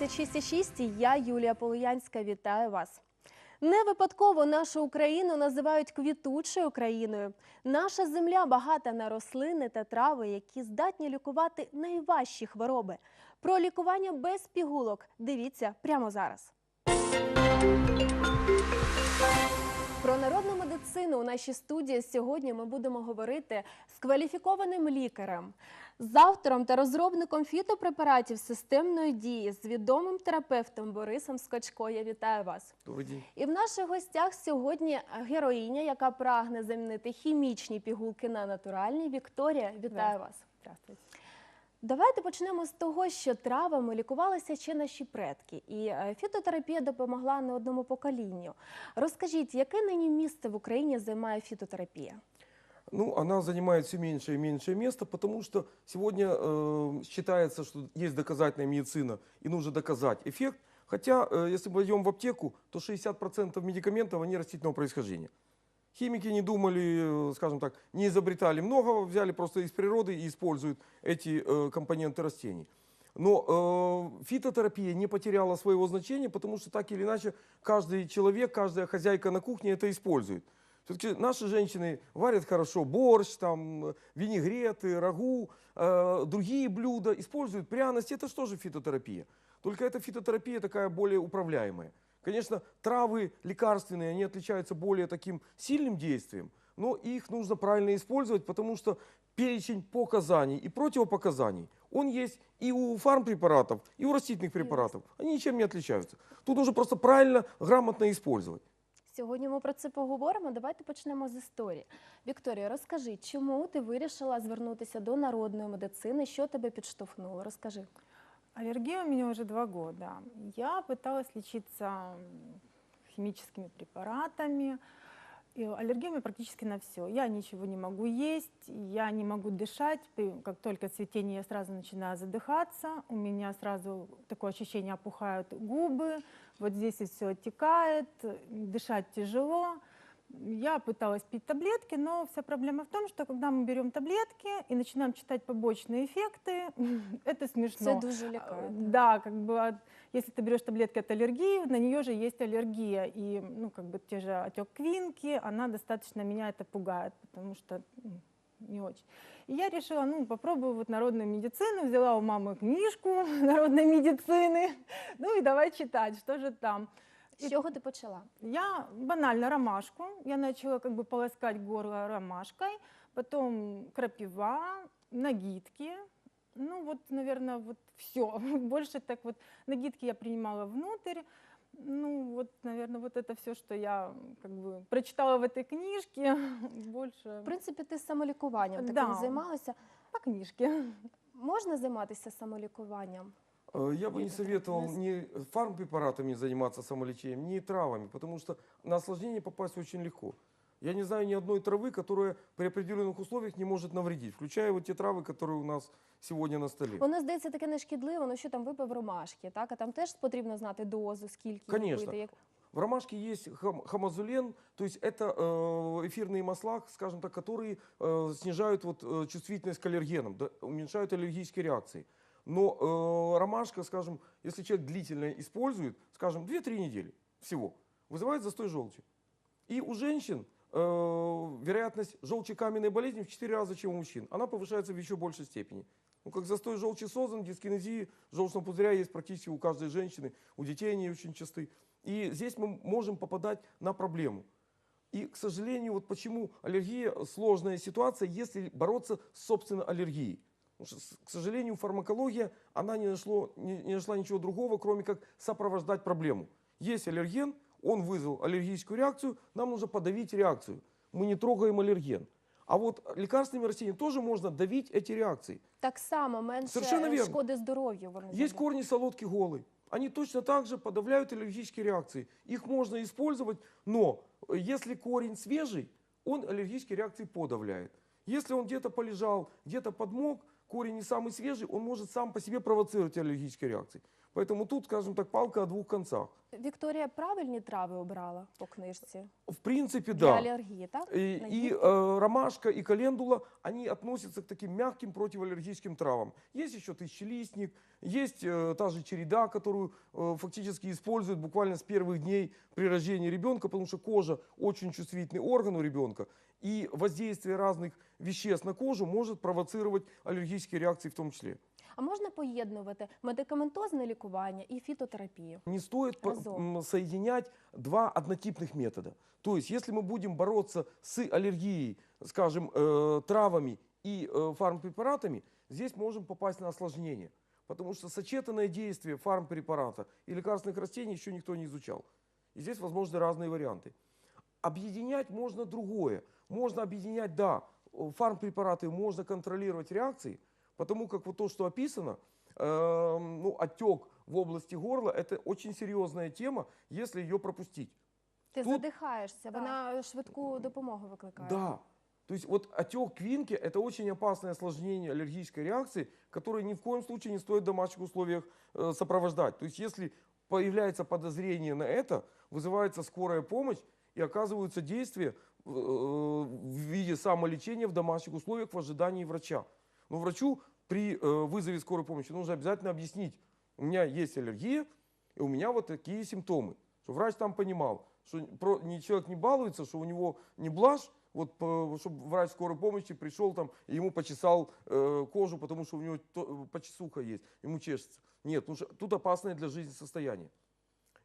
26,6 і я, Юлія Полуянська, вітаю вас. Не випадково нашу Україну називають квітучою країною. Наша земля багата на рослини та трави, які здатні лікувати найважчі хвороби. Про лікування без пігулок дивіться прямо зараз. Про народну медицину у нашій студії сьогодні ми будемо говорити з кваліфікованим лікарем, з автором та розробником фітопрепаратів системної дії, з відомим терапевтом Борисом Скочко. Я вітаю вас. Добрый день. І в наших гостях сьогодні героїня, яка прагне замінити хімічні пігулки на натуральні. Вікторія, вітаю вас. Здравствуйте. Давайте почнемо з того, що травами лікувалися ще наші предки, і е, фітотерапія допомогла не одному поколінню. Розкажіть, яке нині місце в Україні займає фітотерапія? Ну, она занимает все меньше и меньшее место, потому что сегодня э, считается, что есть доказательная медицина и нужно доказать эффект. Хотя, э, если мы идем в аптеку, то 60% медикаментов, они растительного происхождения. Химики не думали, э, скажем так, не изобретали много, взяли просто из природы и используют эти э, компоненты растений. Но э, фитотерапия не потеряла своего значения, потому что так или иначе каждый человек, каждая хозяйка на кухне это использует. Все-таки наши женщины варят хорошо борщ, там, винегреты, рагу, э, другие блюда, используют пряности. Это что же фитотерапия? Только эта фитотерапия такая более управляемая. Конечно, травы лекарственные, они отличаются более таким сильным действием, но их нужно правильно использовать, потому что перечень показаний и противопоказаний, он есть и у фармпрепаратов, и у растительных препаратов. Они ничем не отличаются. Тут нужно просто правильно, грамотно использовать. Сьогодні ми про це поговоримо. Давайте почнемо з історії. Вікторія, розкажи, чому ти вирішила звернутися до народної медицини? Що тебе підштовхнуло? Розкажи. Аллергия у меня уже два года. Я пыталась лечиться хімічними препаратами. И аллергия у меня практически на все. Я ничего не могу есть, я не могу дышать. Как только цветение, я сразу начинаю задыхаться. У меня сразу такое ощущение, опухают губы. Вот здесь все оттекает, дышать тяжело. Я пыталась пить таблетки, но вся проблема в том, что когда мы берем таблетки и начинаем читать побочные эффекты, это смешно. Це дуже лякає. Да, как бы если ты берешь таблетки от аллергии, на нее же есть аллергия. И, ну, как бы те же отек квинки, она достаточно меня это пугает, потому что не очень. И я решила, ну, попробую вот народную медицину, взяла у мамы книжку народной медицины, ну и давай читать, что же там. З чого ти почала? Я банально ромашку, я начала как бы полоскать горло ромашкой, потом крапива, нагитки, ну вот, наверное, вот все. Больше так вот, нагитки я принимала внутрь, ну вот, наверное, вот это все, что я как бы прочитала в этой книжке, больше В принципі, ти самолікуванням таким Да. займалася. по книжке. Можна займатися самолікуванням? Э, Я бы не Нет, советовал у нас- ни фармпрепаратами заниматься самолечением, ни травами, потому что на осложнение попасть очень легко. Я не знаю ни одной травы, которая при определенных условиях не может навредить, включая вот те травы, которые у нас сегодня на столе. Воно здається таке нешкідливо, ну що там випив ромашки, так? А там теж потрібно знати дозу, скільки її Конечно. пити. Як... В ромашке есть хам- хамазулен, то есть это э, эфирные масла, скажем так, которые э, снижают вот, э, чувствительность к аллергенам, да, уменьшают аллергические реакции. Но э, ромашка, скажем, если человек длительно использует, скажем, 2-3 недели всего, вызывает застой желчи. И у женщин э, вероятность желчекаменной болезни в 4 раза, чем у мужчин. Она повышается в еще большей степени. Ну, как застой желчи создан, дискинезии желчного пузыря есть практически у каждой женщины, у детей они очень часты. И здесь мы можем попадать на проблему. И, к сожалению, вот почему аллергия сложная ситуация, если бороться с собственной аллергией. Потому что, к сожалению, фармакология, она не, нашло, не, не нашла ничего другого, кроме как сопровождать проблему. Есть аллерген, он вызвал аллергическую реакцию, нам нужно подавить реакцию. Мы не трогаем аллерген. А вот лекарственными растениями тоже можно давить эти реакции. Так само менше Совершенно вірно. шкоди здоров'ю. Вони Есть корни солодки голой. Они точно так же подавляют аллергические реакции. Их можно использовать, но если корень свежий, он аллергические реакции подавляет. Если он где-то полежал, где-то подмок, корень не самый свежий, он может сам по себе провоцировать аллергические реакции. Поэтому тут, скажем так, палка о двух концах. Вікторія правильні трави обрала по книжці В принципе, для да. алергії, так? И, На и, гибкие? э, ромашка, и календула, они относятся к таким мягким противоаллергическим травам. Есть еще тысячелистник, есть э, та же череда, которую э, фактически используют буквально с первых дней при рождении ребенка, потому что кожа очень чувствительный орган у ребенка, и воздействие разных веществ на кожу может провоцировать аллергические реакции в том числе. А можна поєднувати медикаментозне лікування і фітотерапію? Не стоит по- Разом. м, соединять два однотипных метода. То есть, если мы будем бороться с аллергией, скажем, э, травами и э, фармпрепаратами, здесь можем попасть на осложнение. Потому что сочетанное действие фармпрепарата и лекарственных растений еще никто не изучал. И здесь возможны разные варианты. Объединять можно другое. Можно объединять, да, э, фармпрепараты, можно контролировать реакции, потому как вот то, что описано, э, ну, отек в области горла, это очень серьезная тема, если ее пропустить. Ти Тут- задихаєшся, вона швидку допомогу викликає. Да. То есть вот отек квинки – это очень опасное осложнение аллергической реакции, которое ни в коем случае не стоит в домашних условиях э, сопровождать. То есть если появляется подозрение на это, вызывается скорая помощь и оказываются действия э, в виде самолечения в домашних условиях в ожидании врача. Но врачу при э, вызове скорой помощи нужно обязательно объяснить, у меня есть аллергия, и у меня вот такие симптомы. Что врач там понимал, что человек не балуется, что у него не блажь, вот, чтобы врач скорой помощи пришел там и ему почесал э, кожу, потому что у него то- почесуха есть, ему чешется. Нет, что тут опасное для жизни состояние.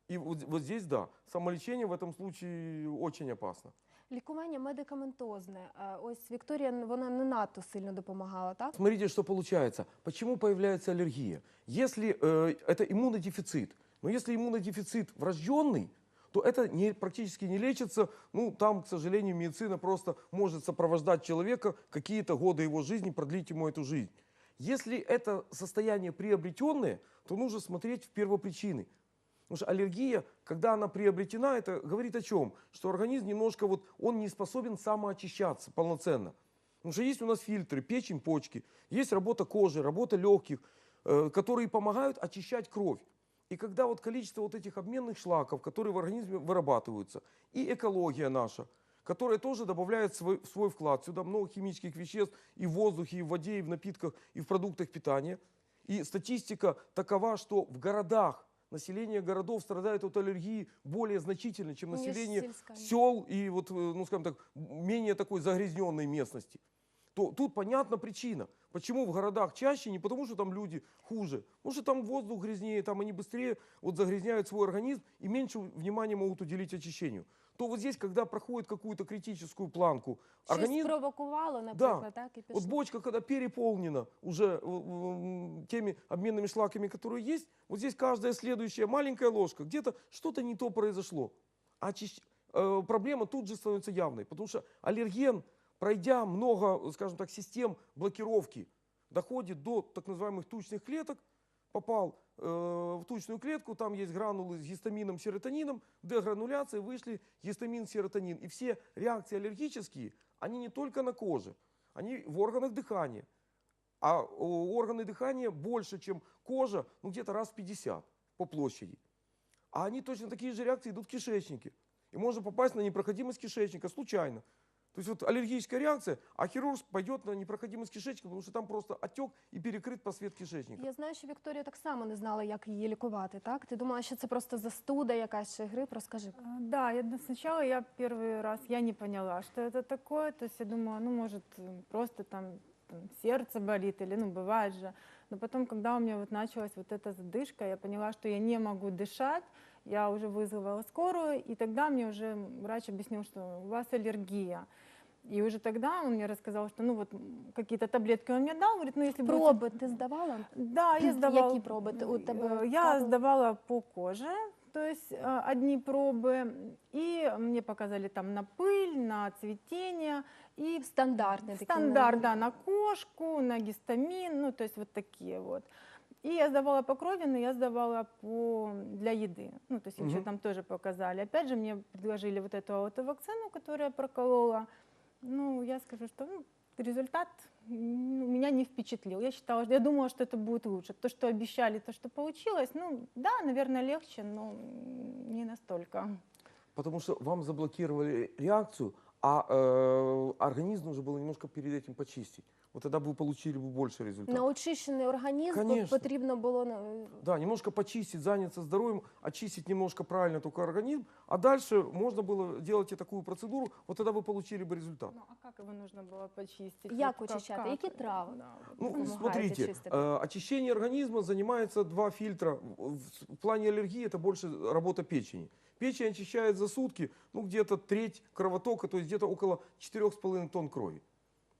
И вот, вот здесь, да, самолечение в этом случае очень опасно. Лікування медикаментозне. Е, Ось Вікторія вона не надто сильно допомагала, так? Смотрите, что получается. Почему появляется аллергия? Если э, это иммунодефицит, но если иммунодефицит врожденный, то это не, практически не лечится. Ну, там, к сожалению, медицина просто может сопровождать человека какие-то годы его жизни, продлить ему эту жизнь. Если это состояние приобретенное, то нужно смотреть в первопричины. Потому что аллергия, когда она приобретена, это говорит о чем? Что организм немножко вот, он не способен самоочищаться полноценно. Потому что есть у нас фильтры, печень, почки, есть работа кожи, работа легких, э, которые помогают очищать кровь. И когда вот количество вот этих обменных шлаков, которые в организме вырабатываются, и экология наша, которая тоже добавляет свой, свой вклад, сюда много химических веществ и в воздухе, и в воде, и в напитках, и в продуктах питания. И статистика такова, что в городах население городов страдает от аллергии более значительно, чем Ніж население сел и вот, э, ну скажем так, менее такой загрязненной местности. То тут понятна причина. Почему в городах чаще? Не потому, что там люди хуже. Потому что там воздух грязнее, там они быстрее вот загрязняют свой организм и меньше внимания могут уделить очищению. То вот здесь, когда проходит какую-то критическую планку, Щось организм спровокувало, наприклад, так, і пішло. вот бочка, когда переполнена уже э, теми обменными шлаками, которые есть, вот здесь каждая следующая маленькая ложка, где-то что-то не то произошло. А э, проблема тут же становится явной, потому что аллерген, пройдя много, скажем так, систем блокировки, доходит до так называемых тучных клеток, попал в тучную клетку, там есть гранулы с гистамином, серотонином, дегрануляция, вышли гистамин, серотонин. И все реакции аллергические, они не только на коже, они в органах дыхания. А э, органы дыхания больше, чем кожа, ну где-то раз в 50 по площади. А они точно такие же реакции идут в кишечнике. И можно попасть на непроходимость кишечника случайно. То есть вот аллергическая реакция, а хирург пойдет на непроходимость кишечника, потому что там просто отек и перекрыт просвет кишечника. Я знаю, що Вікторія так само не знала, як її лікувати, так? Ти думала, що це просто застуда якась чи грип? Розкажи. А, Да, я, д- сначала я первый раз, я не поняла, что это такое, то есть я думала, ну, может, м, просто там, там сердце болит или, ну, бывает же. Но потом, когда у меня вот началась вот эта задышка, я поняла, что я не могу дышать, я уже вызвала скорую, и тогда мне уже врач объяснил, что у вас аллергия. И уже тогда он мне рассказал, что, ну, вот какие-то таблетки он мне дал, говорит, ну, если будете Проби ти здавала? да, я сдавала. Які проби у тебе Я сдавала по коже, то есть э, одни пробы, и мне показали там на пыль, на цветение, и стандарт, ну, да, на кошку, на гистамин, ну, то есть вот такие вот. И я сдавала по крови, но я сдавала по, для еды. Ну, то есть еще Мгм. там тоже показали. Опять же, мне предложили вот эту аутовакцину, которую я проколола. Ну, я скажу, что ну, результат меня не впечатлил. Я считала, я думала, что это будет лучше. То, что обещали, то, что получилось, ну да, наверное, легче, но не настолько. Потому что вам заблокировали реакцию, а э, организм нужно было немножко перед этим почистить. Вот тогда бы вы получили бы больше результата. На очищений організм Конечно. потрібно було ну, Да, немножко почистить, заняться здоровьем, очистить немножко правильно только организм, а дальше можно было делать и такую процедуру, вот тогда вы получили бы результат. Ну, а как его нужно было почистить? Як Вот как- очищати? как? Які трави? Да, вот Ну, Помогаете смотрите, чистить. э, очищение организма занимается два фильтра. В, в плане аллергии это больше работа печени. Печень очищает за сутки, ну, где-то треть кровотока, то есть где-то около 4,5 тонн крови.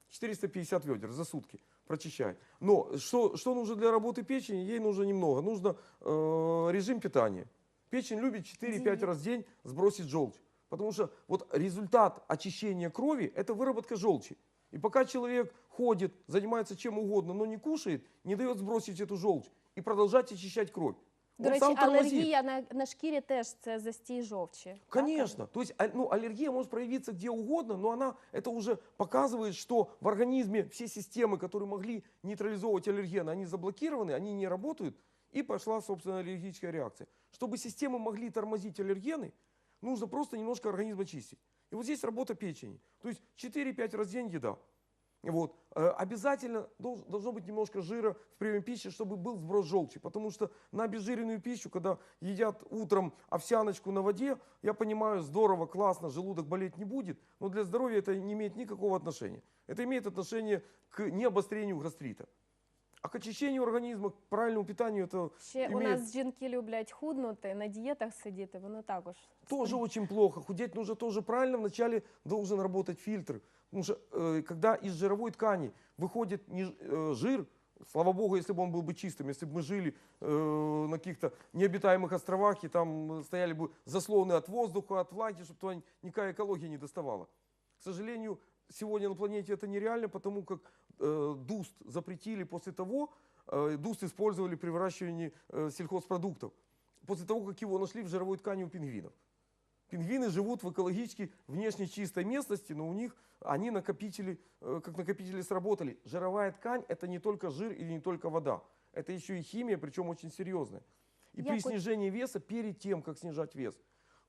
450 ведер за сутки прочищает. Но что, что нужно для работы печени? Ей нужно немного. Нужно э, режим питания. Печень любит 4-5 Диета. раз в день сбросить желчь. Потому что вот результат очищения крови – это выработка желчи. И пока человек ходит, занимается чем угодно, но не кушает, не дает сбросить эту желчь и продолжать очищать кровь. До Он речі, сам тормозит. алергія на, на шкірі теж це застій жовчі. так? Конечно. То есть а- ну, аллергия может проявиться где угодно, но она это уже показывает, что в организме все системы, которые могли нейтрализовывать аллерген, они заблокированы, они не работают, и пошла, собственно, аллергическая реакция. Чтобы системы могли тормозить аллергены, нужно просто немножко организм очистить. И вот здесь работа печени. То есть 4-5 раз в день еда. Вот. Э, Обязательно долж- должно быть немножко жира в приеме пищи, чтобы был сброс желчи. Потому что на обезжиренную пищу, когда едят утром овсяночку на воде, я понимаю, здорово, классно, желудок болеть не будет, но для здоровья это не имеет никакого отношения. Это имеет отношение к необострению гастрита. А к очищению организма, к правильному питанию, это Ще у Імеє- нас жінки люблять худнути, на дієтах сидіти, воно також. тоже очень плохо. Худеть нужно тоже правильно. Вначале должен работать фильтр. Потому что э, когда из жировой ткани выходит э, жир, слава богу, если бы он был бы чистым, если бы мы жили э, на каких-то необитаемых островах и там стояли бы заслоны от воздуха, от влаги, чтобы туда никакая экология не доставала. К сожалению, сегодня на планете это нереально, потому как дуст запретили после того, дуст использовали при выращивании сельхозпродуктов, после того, как его нашли в жировой ткани у пингвинов. Пингвины живут в экологически внешне чистой местности, но у них они накопители, э, как накопители сработали. Жировая ткань это не только жир или не только вода. Это еще и химия, причем очень серьезная. И Я при снижении веса, перед тем, как снижать вес,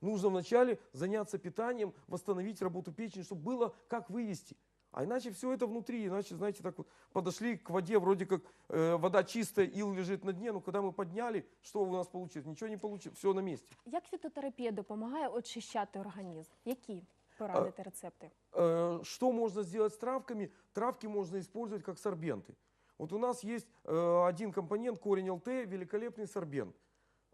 нужно вначале заняться питанием, восстановить работу печени, чтобы было как вывести. А иначе все это внутри, иначе, знаете, так вот подошли к воде, вроде как э, вода чистая, ил лежит на дне, но когда мы подняли, что у нас получилось? Ничего не получилось, все на месте. Як фітотерапія допомагає очищати організм? Які порадите рецепти? Э, Что можно сделать с травками? Травки можно использовать как сорбенты. Вот у нас есть э, один компонент, корень ЛТ, великолепный сорбент.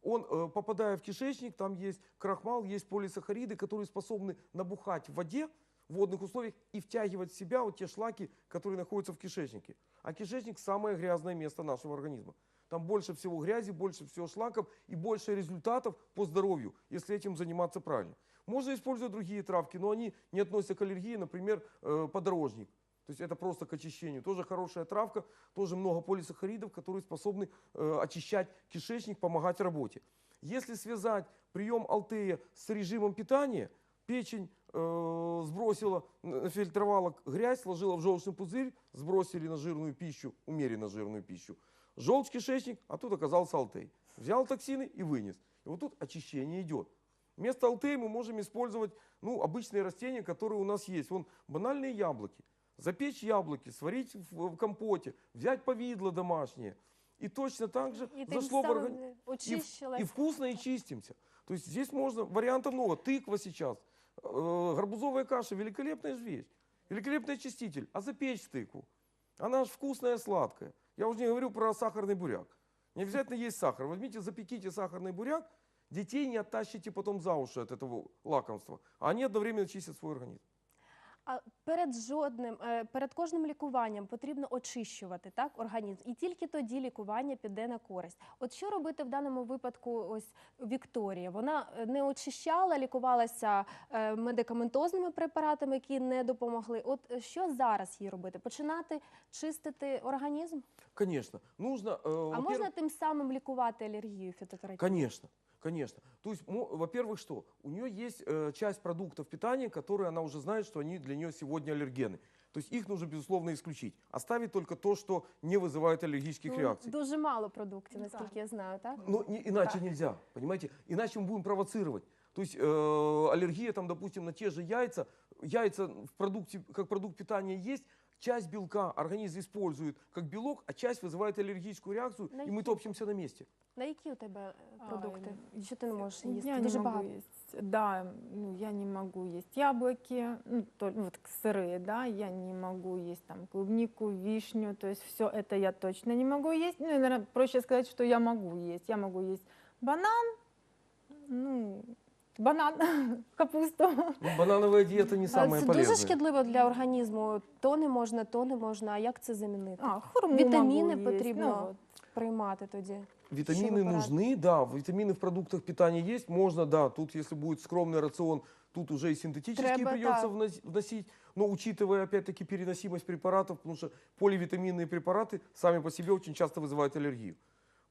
Он, э, попадая в кишечник, там есть крахмал, есть полисахариды, которые способны набухать в воде, в водных условиях и втягивать в себя вот те шлаки, которые находятся в кишечнике. А кишечник самое грязное место нашего организма. Там больше всего грязи, больше всего шлаков и больше результатов по здоровью, если этим заниматься правильно. Можно использовать другие травки, но они не относятся к аллергии, например, э, подорожник. То есть это просто к очищению. Тоже хорошая травка, тоже много полисахаридов, которые способны э, очищать кишечник, помогать работе. Если связать прием алтея с режимом питания, печень сбросила, фильтровала грязь, сложила в желчный пузырь, сбросили на жирную пищу, умеренно жирную пищу. Желчь кишечник, а тут оказался алтей. Взял токсины и вынес. И вот тут очищение идет. Вместо алтея мы можем использовать ну, обычные растения, которые у нас есть. Вон банальные яблоки. Запечь яблоки, сварить в, в компоте, взять повидло домашнее. И точно так же тим зашло в организм. И, и вкусно, и чистимся. То есть здесь можно, вариантов много. Тыква сейчас, э, гарбузовая каша, великолепная же вещь. Великолепный очиститель. А запечь тыкву. Она же вкусная, сладкая. Я уже не говорю про сахарный буряк. Не обязательно есть сахар. Возьмите, запеките сахарный буряк, детей не оттащите потом за уши от этого лакомства. Они одновременно чистят свой организм. А перед жодним, е, перед кожним лікуванням потрібно очищувати так організм, і тільки тоді лікування піде на користь. От що робити в даному випадку? Ось Вікторія. Вона е, не очищала, лікувалася е, медикаментозними препаратами, які не допомогли. От що зараз їй робити? Починати чистити організм? Конечно. Нужно, э, А можна тим самим лікувати алергію фітотерапією? Конечно, конечно. То есть, во-первых, что? У нее есть э, часть продуктов питания, которые она уже знает, что они для нее сегодня аллергены. То есть их нужно, безусловно, исключить. Оставить только то, что не вызывает аллергических Ну, реакций. Дуже мало продуктів, Ну, наскільки так. я знаю, так? Но не- иначе нельзя, понимаете? Иначе мы будем провоцировать. То есть э, аллергия, там, допустим, на те же яйца, яйца в продукте, как продукт питания есть, часть белка организм использует как белок, а часть вызывает аллергическую реакцию, На и мы які? топчемся на месте. На які у тебе е, продукти? Ай, Що ти не можеш їсти? Я не Дуже могу багато. есть. Да, ну, я не могу есть яблоки, ну, то- ну, вот сырые, да, я не могу есть там клубнику, вишню, то есть все это я точно не могу есть. Ну, и, наверное, проще сказать, что я могу есть. Я могу есть банан, ну, банан, капусту. Ну, банановая диета не А самая Це полезная. дуже шкідливо для організму. То не можна, то не можна. А як це замінити? А, хурму Витамины могу есть. потребно. Ну, вот. Приймати тоді. Витамины препарат. нужны, да, витамины в продуктах питания есть, можно, да, тут если будет скромный рацион, тут уже и синтетические Треба, придется так. внос- вносить, но учитывая опять-таки переносимость препаратов, потому что поливитаминные препараты сами по себе очень часто вызывают аллергию.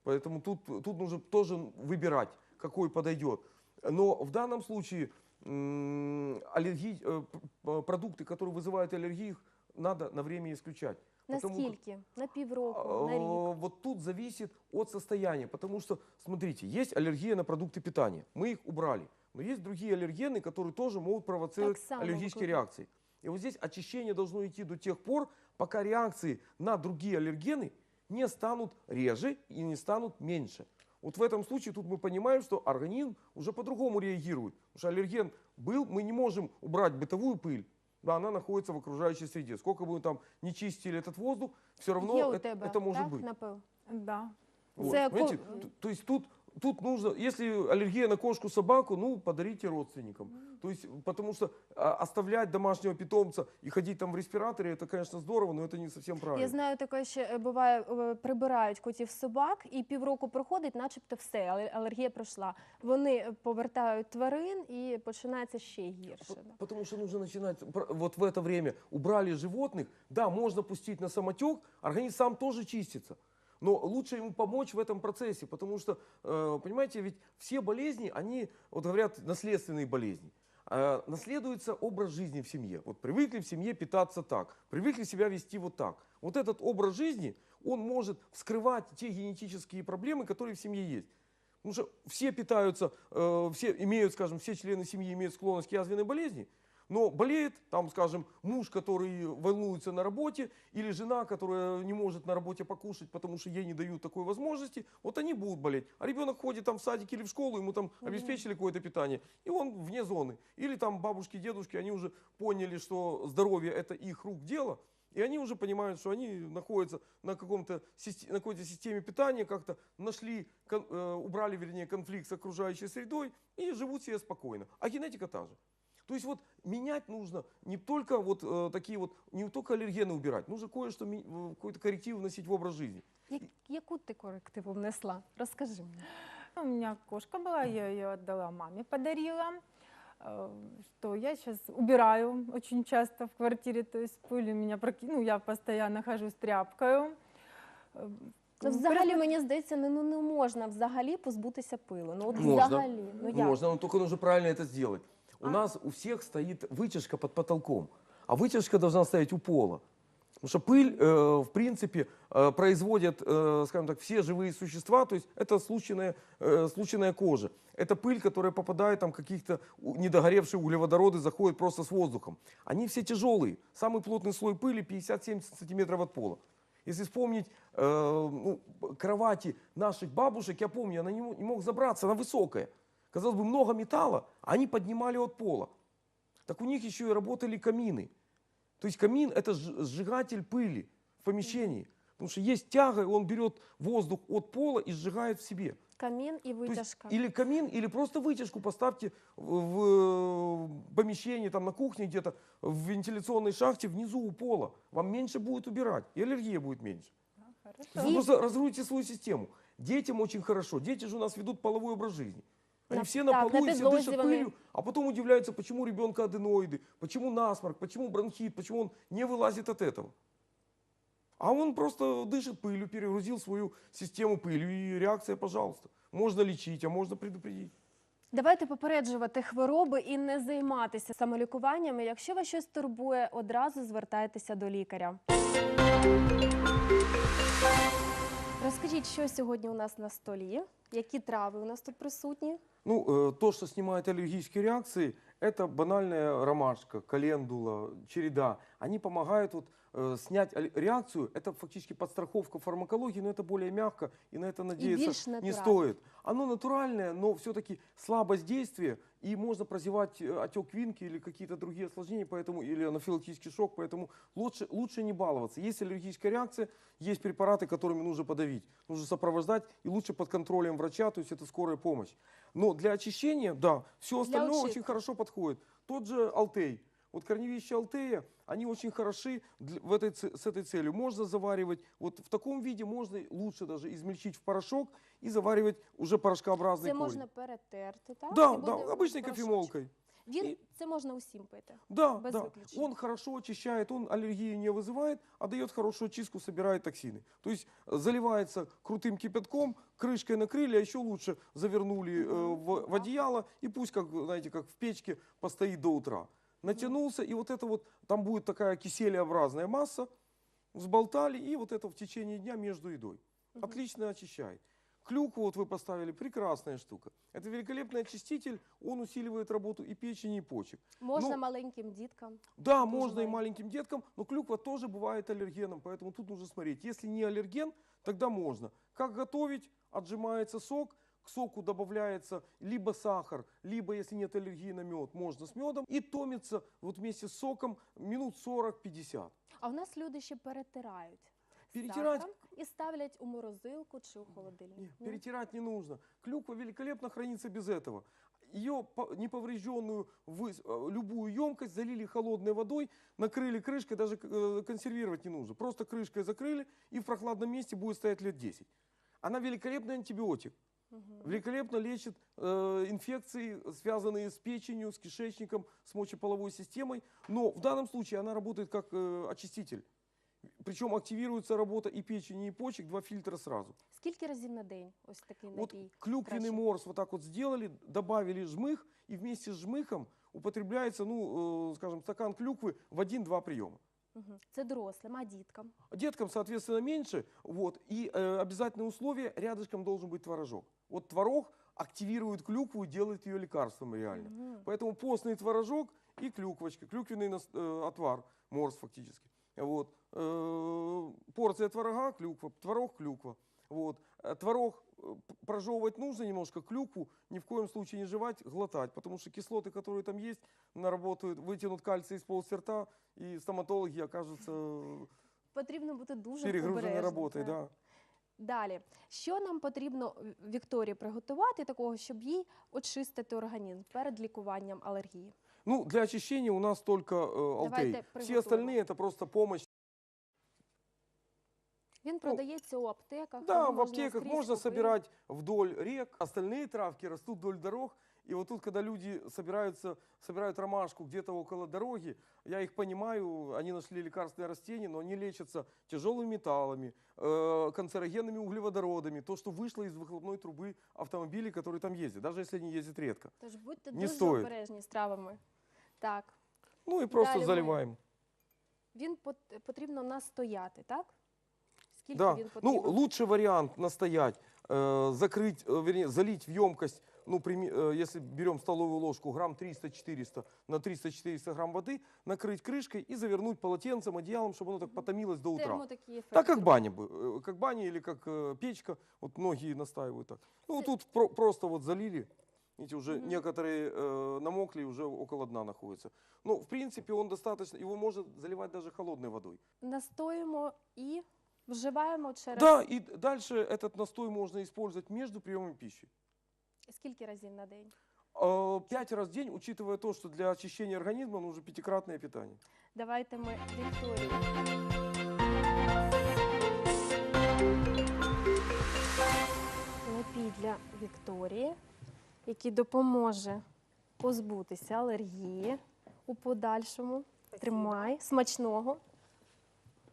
Поэтому тут, тут нужно тоже выбирать, какой подойдет. Но в данном случае м, аллергии, э, п- п- продукты, которые вызывают аллергию, их надо на время исключать. Потому как- Наскільки? На півроку, на рік. Э, Вот тут зависит от состояния, потому что, смотрите, есть аллергия на продукты питания, мы их убрали, но есть другие аллергены, которые тоже могут провоцировать Так само аллергические выглядит. реакции. И вот здесь очищение должно идти до тех пор, пока реакции на другие аллергены не станут реже и не станут меньше. Вот в этом случае тут мы понимаем, что организм уже по-другому реагирует. Потому что аллерген был, мы не можем убрать бытовую пыль, да, она находится в окружающей среде. Сколько бы мы там не чистили этот воздух, все равно это, тебе, это может так, быть. напив? Да. Вот, Це понимаете? ко- Т- То есть тут, тут нужно, если аллергия на кошку, собаку, ну, подарите родственникам. То есть, потому что а, оставлять домашнего питомца и ходить там в респираторе, это, конечно, здорово, но это не совсем правильно. Я знаю, таке ще е, буває, е, прибирають котів собак, і півроку проходить, начебто все, але алергія пройшла. Вони е, повертають тварин і починається ще гірше. П- да. Потому что нужно начинать пр- вот в это время. Убрали животных, да, можно пустить на самотек, организм сам тоже чистится. Но лучше ему помочь в этом процессе, потому что, э, понимаете, ведь все болезни, они, вот говорят, наследственные болезни. Э, наследуется образ жизни в семье. Вот привыкли в семье питаться так, привыкли себя вести вот так. Вот этот образ жизни, он может вскрывать те генетические проблемы, которые в семье есть. Потому что все питаются, э, все имеют, скажем, все члены семьи имеют склонность к язвенной болезни, но болеет, там, скажем, муж, который волнуется на работе, или жена, которая не может на работе покушать, потому что ей не дают такой возможности, вот они будут болеть. А ребенок ходит там в садик или в школу, ему там обеспечили какое-то питание, и он вне зоны. Или там бабушки, дедушки, они уже поняли, что здоровье это их рук дело, и они уже понимают, что они находятся на, каком-то, на какой-то системе питания, как-то нашли, э, убрали, вернее, конфликт с окружающей средой и живут себе спокойно. А генетика та же. То есть вот менять нужно не только вот э, такие вот, не только аллергены убирать, нужно кое-что, ми- э, какой-то корректив вносить в образ жизни. Я- Яку ти корективу внесла? Розкажи мені. Ну, У меня кошка была, я ее отдала маме, подарила. Э, Что я сейчас убираю очень часто в квартире, то есть пыль у меня, проки- ну, я постоянно хожу с тряпкой. Э, Ну, взагалі, мені здається, не, ну, не можна взагалі позбутися пилу. Ну, от Можно. взагалі. Ну, як? Можно, но только нужно правильно это сделать. У А. нас у всех стоит вытяжка под потолком, а вытяжка должна стоять у пола. Потому что пыль, э, в принципе, э, производят, э, скажем так, все живые существа, то есть это случайная, э, случайная кожа. Это пыль, которая попадает, там каких-то недогоревшие углеводороды заходят просто с воздухом. Они все тяжелые. Самый плотный слой пыли 50-70 сантиметров от пола. Если вспомнить э, ну, кровати наших бабушек, я помню, она не не мог забраться, она высокая. Казалось бы, много металла, а они поднимали от пола. Так у них еще и работали камины. То есть камин – это сж- сжигатель пыли в помещении. Потому что есть тяга, и он берет воздух от пола и сжигает в себе. Камін і То есть или камин, или просто вытяжку поставьте в, помещении, там на кухне где-то, в вентиляционной шахте внизу у пола. Вам меньше будет убирать, и аллергия будет меньше. Есть Вы просто разруйте свою систему. Детям очень хорошо. Дети же у нас ведут половой образ жизни. Они На- все на так, полу на и все підлозі дышат вони. пылью, а потом удивляются, почему у ребенка аденоиды, почему насморк, почему бронхит, почему он не вылазит от этого. А он просто дышит пылью, перегрузил свою систему пылью, и реакция, пожалуйста. Можно лечить, а можно предупредить. Давайте попереджувати хвороби і не займатися самолікуванням. Якщо вас щось турбує, одразу звертайтеся до лікаря. Розкажіть, що сьогодні у нас на столі? Які трави у нас тут присутні? Ну, то, что снимает аллергические реакции, это банальная ромашка, календула, череда. Они помогают вот, э, снять реакцию. Это фактически подстраховка фармакологии, но это более мягко, и на это надеяться не стоит. Оно натуральное, но все-таки слабость действия, и можно прозевать э, отек винки или какие-то другие осложнения, поэтому, или анафилактический шок, поэтому лучше, лучше не баловаться. Есть аллергическая реакция, есть препараты, которыми нужно подавить, нужно сопровождать, и лучше под контролем врача, то есть это скорая помощь. Но для очищения, да, все остальное очень хорошо подходит. Тот же алтей. Вот корневища алтея, они очень хороши для- в этой, ц- с этой целью. Можно заваривать, вот в таком виде можно лучше даже измельчить в порошок и заваривать уже порошкообразный Це корень. можна перетерти, так? Да, І да, буде обычной порошочок. кофемолкой. Він І- це можна усім пити. Да, Без да. выключения. Он хорошо очищает, он аллергии не вызывает, а дает хорошую очистку, собирает токсины. То есть э, заливается крутым кипятком, крышкой накрыли, а еще лучше завернули э, в, в одеяло и пусть, как, знаете, как в печке постоит до утра. Натянулся, и вот это вот, там будет такая киселеобразная масса, взболтали, и вот это в течение дня между едой. Отлично очищает. Клюкву вот вы поставили, прекрасная штука. Это великолепный очиститель, он усиливает работу и печени, и почек. Можна Ну, маленьким діткам. Да, можно и маленький. маленьким деткам, но клюква тоже бывает аллергеном, поэтому тут нужно смотреть. Если не аллерген, тогда можно. Как готовить? Отжимается сок, к соку добавляется либо сахар, либо, если нет аллергии на мед, можно с медом. И томится вот вместе с соком минут 40-50. А у нас люди ще перетирають. Перетирать- сахаром і ставлять у морозилку чи у холодильник. Не, Ні? перетирать не нужно. Клюква великолепно хранится без этого. Ее по- неповрежденную в э, любую емкость залили холодной водой, накрыли крышкой, даже э, консервировать не нужно. Просто крышкой закрыли и в прохладном месте будет стоять лет 10. Она великолепный антибиотик. Великолепно лечит э, инфекции, связанные с печенью, с кишечником, с мочеполовой системой. Но в данном случае она работает как э, очиститель. Причем активируется работа и печени, и почек, два фильтра сразу. Скільки разів на день ось такий Вот напій? клюквенный краще? морс вот так вот сделали, добавили жмых, и вместе с жмыхом употребляется, ну, э, скажем, стакан клюквы в один-два приема. Мгм. Це дорослим, а діткам? Деткам, соответственно, меньше, вот, и э, обязательное условие, рядышком должен быть творожок. Вот творог активирует клюкву и делает ее лекарством реально. Мгм. Поэтому постный творожок и клюквочка, клюквенный нас- э, отвар, морс фактически. Вот. Э, порция творога, клюква, творог, клюква. Вот. Э, Творог э, прожевывать нужно немножко, клюкву ни в коем случае не жевать, глотать, потому что кислоты, которые там есть, наработают, вытянут кальций из полости рта, и стоматологи окажутся Потрібно бути дуже перегружены обережним, работой. Да. Далі, що нам потрібно В- Вікторії приготувати такого, щоб їй очистити організм перед лікуванням алергії? Ну, для очищения у нас только э, алтей. Давайте Все приготовим. остальные это просто помощь. Він продається у аптеках. Да, його в можна аптеках скрізь можно купити. собирать вдоль рек. Остальные травки растут вдоль дорог. И вот тут, когда люди собираются, собирают ромашку где-то около дороги, я их понимаю, они нашли лекарственное растение, но они лечатся тяжелыми металлами, э, канцерогенными углеводородами, то, что вышло из выхлопной трубы автомобилей, которые там ездят, даже если они ездят редко. Тож будьте Не дуже стоїть. обережні з травами. Так, Ну и просто Далее мы- заливаем. він пот- потрібно настояти, так? Скільки Да. він Ну, потрібен? лучший вариант настоять, э, закрыть, э, вернее, залить в емкость, ну, прими- э, если берем столовую ложку, грамм 300-400 на 300-400 грамм воды, накрыть крышкой и завернуть полотенцем, одеялом, чтобы оно так потомилось до утра. Термо такі ефекти. Так как баня, бы, э, как баня или как э, печка, вот многие настаивают так. Ну, Це- тут про- просто вот залили, видите, уже Мгм. некоторые э, намокли, уже около дна находятся. Ну, в принципе, он достаточно, его можно заливать даже холодной водой. Настоїмо і вживаємо через Да, и дальше этот настой можно использовать между приемом пищи. Скільки разів на день? Пять раз в день, учитывая то, что для очищения организма нужно пятикратное питание. Давайте ми Вікторії. Напій для Вікторії, який допоможе позбутися алергії у подальшому. Тримай смачного.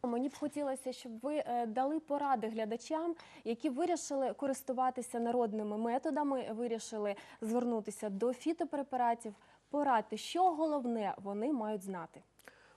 Мені б хотілося, щоб ви е, дали поради глядачам, які вирішили користуватися народними методами, вирішили звернутися до фітопрепаратів. Порадьте, що головне вони мають знати.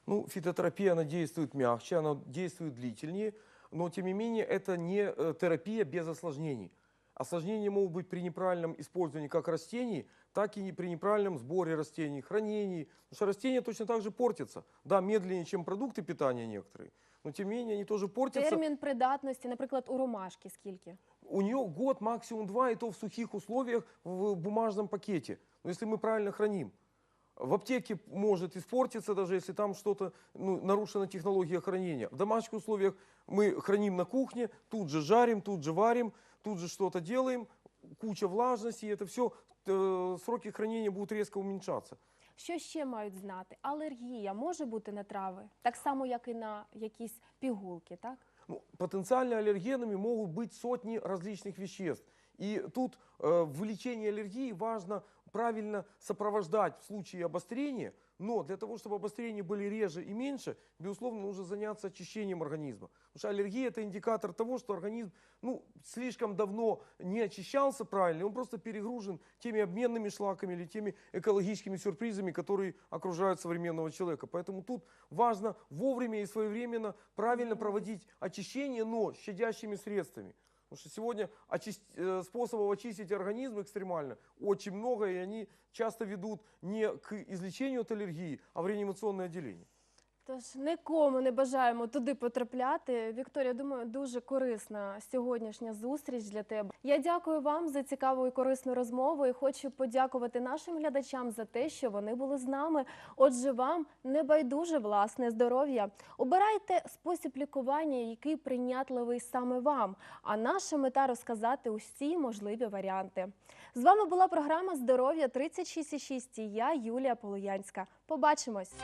Ну, фитотерапия, она действует мягче, она действует длительнее, но тем не менее это не э, терапия без осложнений. Осложнения могут быть при неправильном использовании как растений, так и не- при неправильном сборе растений, хранении. Потому что растения точно так же портятся. Да, медленнее, чем продукты питания некоторые, но тем не менее они тоже портятся. Термін придатності, наприклад, у ромашки скільки? У нее год, максимум два, и то в сухих условиях в бумажном пакете. Но если мы правильно храним. В аптеке может испортиться, даже если там что-то, ну, нарушена технология хранения. В домашних условиях мы храним на кухне, тут же жарим, тут же варим, тут же что-то делаем, куча влажности, и это все, сроки хранения будут резко уменьшаться. Що ще мають знати? Алергія може бути на трави, так само, як і на якісь пігулки, так? Ну, потенциально аллергенами могут быть сотни различных веществ. И тут э, в лечении аллергии важно правильно сопровождать в случае обострения, но для того, чтобы обострения были реже и меньше, безусловно, нужно заняться очищением организма. Потому что аллергия – это индикатор того, что организм ну, слишком давно не очищался правильно, он просто перегружен теми обменными шлаками или теми экологическими сюрпризами, которые окружают современного человека. Поэтому тут важно вовремя и своевременно правильно проводить очищение, но щадящими средствами. Потому что сегодня очис- э, способов очистить организм экстремально очень много, и они часто ведут не к излечению от аллергии, а в реанимационное отделение. Тож нікому не бажаємо туди потрапляти. Вікторія, думаю, дуже корисна сьогоднішня зустріч для тебе. Я дякую вам за цікаву і корисну розмову і хочу подякувати нашим глядачам за те, що вони були з нами. Отже, вам не байдуже власне здоров'я. Обирайте спосіб лікування, який прийнятливий саме вам. А наша мета розказати усі можливі варіанти. З вами була програма Здоров'я 36,6 і я Юлія Полуянська. Побачимось.